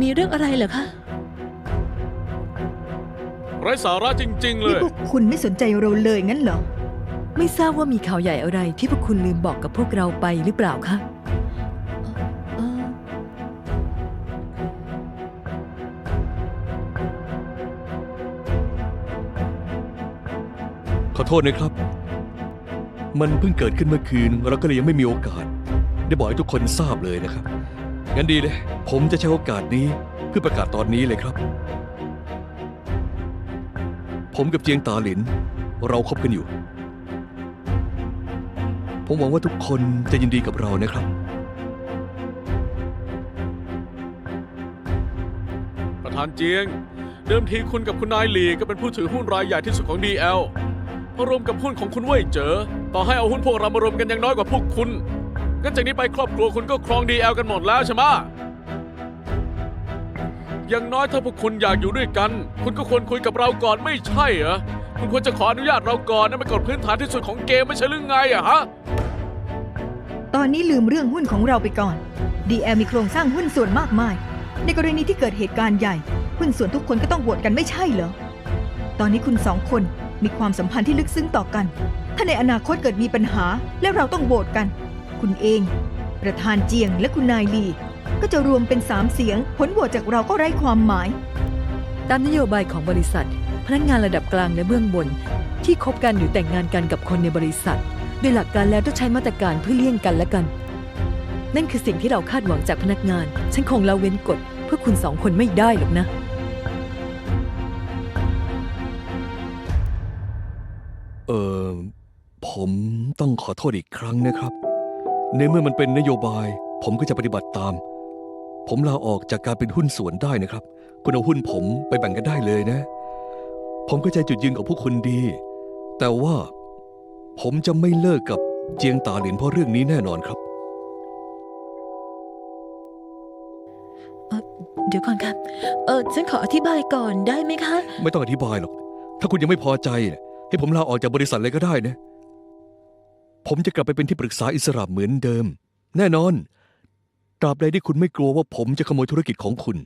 มีเรื่องอะไรเหรอคะ ไร้สาระจริง ๆ เลนี่ย พวกคุณไม่สนใจเราเลยงั้นเหรอ ไม่ทราบว่ามีข่าวใหญ่อะไรที่พวกคุณลืมบอกกับพวกเราไปหรือเปล่าคะ เออขอโทษนะครับ มันเพิ่งเกิดขึ้นเมื่อคืนเราก็เลยยังไม่มีโอกาส ได้บอกให้ทุกคนทราบเลยนะครับ งั้นดีเลย ผมจะใช้โอกาสนี้เพื่อประกาศตอนนี้เลยครับ ผมกับเจียงตาหลิน เราคบกันอยู่ ผมหวังว่าทุกคนจะยินดีกับเรานะครับ ประธานเจียง เดิมทีคุณกับคุณนายหลีก็เป็นผู้ถือหุ้นรายใหญ่ที่สุดของ DL พอรวมกับหุ้นของคุณเว่ยเจ๋อต่อให้เอาหุ้นพวกเรามารวมกันยังน้อยกว่าพวกคุณ งั้นจากนี้ไปครอบครัวคุณก็ครอง DL กันหมดแล้วใช่ไหมอย่างน้อยถ้าพวกคุณอยากอยู่ด้วยกัน คุณก็ควรคุยกับเราก่อนไม่ใช่เหรอ คุณควรจะขออนุญาตเราก่อนนั่นเป็นกฎพื้นฐานที่สุดของเกมไม่ใช่หรือไงอะฮะ ตอนนี้ลืมเรื่องหุ้นของเราไปก่อน DL มีโครงสร้างหุ้นส่วนมากมาย ในกรณีที่เกิดเหตุการณ์ใหญ่ หุ้นส่วนทุกคนก็ต้องโหวตกันไม่ใช่เหรอ ตอนนี้คุณสองคนมีความสัมพันธ์ที่ลึกซึ้งต่อกัน ถ้าในอนาคตเกิดมีปัญหาและเราต้องโหวตกัน คุณเอง ประธานเจียงและคุณนายลี ก็จะรวมเป็นสามเสียง ผลโหวตจากเราก็ไร้ความหมาย ตามนโยบายของบริษัท พนักงานระดับกลางและเบื้องบน ที่คบกันหรือแต่งงานกันกับคนในบริษัท โดยหลักการแล้วต้องใช้มาตรการเพื่อเลี่ยงกันและกัน นั่นคือสิ่งที่เราคาดหวังจากพนักงาน ฉันคงละเว้นกฎเพื่อคุณสองคนไม่ได้หรอกนะเออผมต้องขอโทษอีกครั้งนะครับ ในเมื่อมันเป็นนโยบาย ผมก็จะปฏิบัติตาม ผมลาออกจากการเป็นหุ้นส่วนได้นะครับ คุณเอาหุ้นผมไปแบ่งกันได้เลยนะ ผมก็ใจจุดยืนของพวกคุณดี แต่ว่าผมจะไม่เลิกกับเจียงตาหลินเพราะเรื่องนี้แน่นอนครับเดี๋ยวก่อนครับเออฉันขออธิบายก่อนได้ไหมคะ ไม่ต้องอธิบายหรอก ถ้าคุณยังไม่พอใจเนี่ยให้ผมลาออกจากบริษัทเลยก็ได้นะ ผมจะกลับไปเป็นที่ปรึกษาอิสระเหมือนเดิม แน่นอน ตราบใดที่คุณไม่กลัวว่าผมจะขโมยธุรกิจของคุณ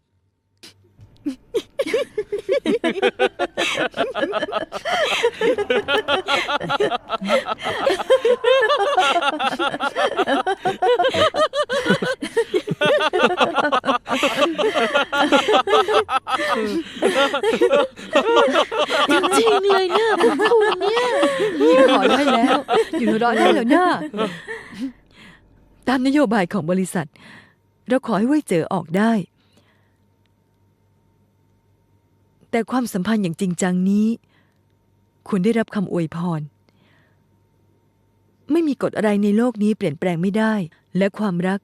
จริงๆเลยเนี่ยคุณคุณเนี่ยนี่พอได้แล้ว อยู่หัวเราะได้แล้วนะตามนโยบายของบริษัท เราขอให้เว่ยเจอออกได้ แต่ความสัมพันธ์อย่างจริงจังนี้ควรได้รับคำอวยพร ไม่มีกฎอะไรในโลกนี้เปลี่ยนแปลงไม่ได้ และความรัก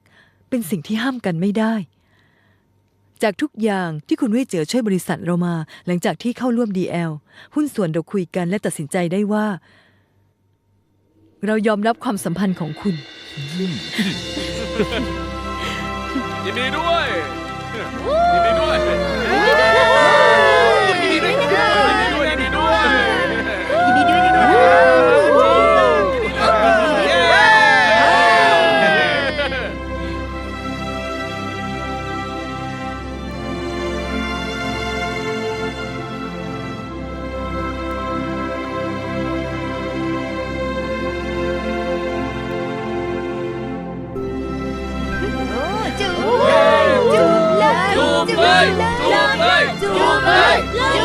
เป็นสิ่งที่ห้ามกันไม่ได้ จากทุกอย่างที่คุณเว่ยเจอช่วยบริษัทเรามา หลังจากที่เข้าร่วม DL หุ้นส่วนเราคุยกันและตัดสินใจได้ว่า เรายอมรับความสัมพันธ์ของคุณ ยินดีด้วย จูบ